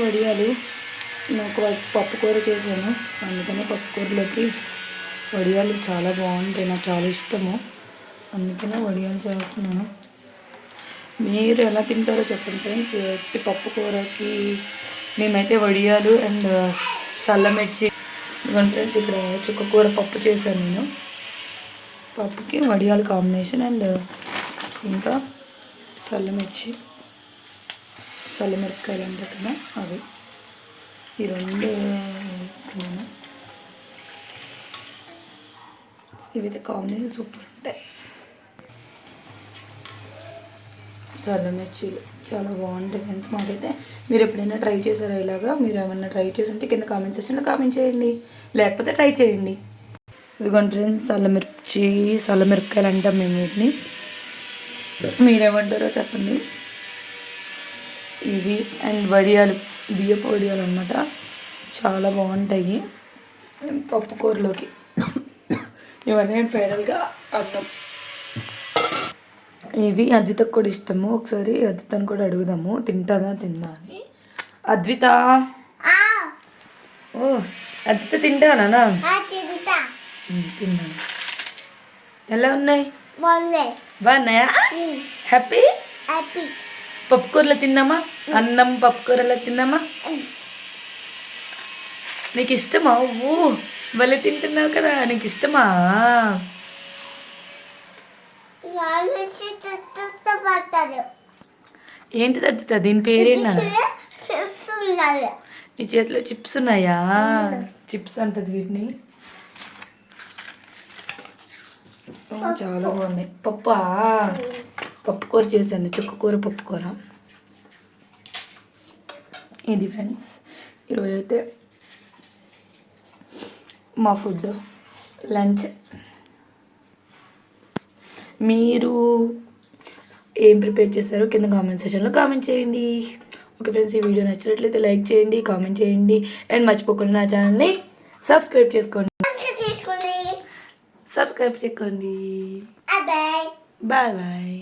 వడియాలు. నాకు పప్పుకూర చేశాను. అందుకని పప్పుకూరలోకి వడియాలు చాలా బాగుంటాయి. నాకు చాలా ఇష్టము. అందుకనే వడియాలు చేస్తున్నాను. మీరు ఎలా తింటారో చెప్పండి ఫ్రెండ్స్. ఈ పప్పుకూరకి మేమైతే వడియాలు అండ్ చల్లమిర్చి ఇదిగోండి ఫ్రెండ్స్ ఇక్కడ చుక్కకూర పప్పు చేశాను నేను. పప్పుకి వడియాలు కాంబినేషన్ అండ్ ఇంకా చల్లమిర్చి చల్లమిరపకాయలు అంటారు కదా ఈ రెండు వేస్తున్నాను ఇవైతే కాంబినేషన్ సూపర్ ఉంటాయి. చల్లమిర్చీలు చాలా బాగుంటాయి ఫ్రెండ్స్ మాకైతే మీరు ఎప్పుడైనా ట్రై చేశారా ఇలాగా? మీరు ఏమైనా ట్రై చేసి ఉంటే కింద కామెంట్ సెక్షన్లో కామెంట్ చేయండి. లేకపోతే ట్రై చేయండి. ఇదిగోండి ఫ్రెండ్స్ సల్ల చల్లమిరపకాయలు అంటాం మేము వీటిని. మీరేమంటారో చెప్పండి. ఇవి అండ్ వడియాలు. బియ్యపు వడియాలు అనమాట చాలా బాగుంటాయి. పప్పు కూరలోకి. ఇవన్నీ నేను ఫైనల్గా అన్నం. ఇవి అద్వితకు కూడా ఇష్టము. ఒకసారి అద్వితను కూడా అడుగుదాము. తింటాదా తిందా అని. అద్విత! ఓ అద్విత తింటానా తింటా. తిన్నాను ఎలా ఉన్నాయి? బాగున్నాయా. హ్యాపీ హ్యాపీ పప్పు తిన్నామా? అన్నం పప్పుకూరలు తిన్నామా? నీకు ఇష్టమా ఓ భలే తింటున్నావు కదా నీకు ఇష్టమా ఏంటి తగ్గుతా దీని పేరేనా? నీ చేతిలో చిప్స్ ఉన్నాయా? చిప్స్ అంటది వీటిని. చాలా బాగున్నాయి. పప్పా? పప్పు కూర చేశాను. చుక్క కూర పప్పు కూర ఇది ఫ్రెండ్స్ ఈరోజైతే మా ఫుడ్ లంచ్. మీరు ఏం ప్రిపేర్ చేస్తారో కింద కామెంట్ సెక్షన్లో కామెంట్ చేయండి. ఓకే ఫ్రెండ్స్ ఈ వీడియో నచ్చినట్లయితే లైక్ చేయండి కామెంట్ చేయండి. అండ్ మర్చిపోకుండా నా ఛానల్ని సబ్స్క్రైబ్ చేసుకోండి. సబ్స్క్రైబ్ చేసుకోండి. Bye bye.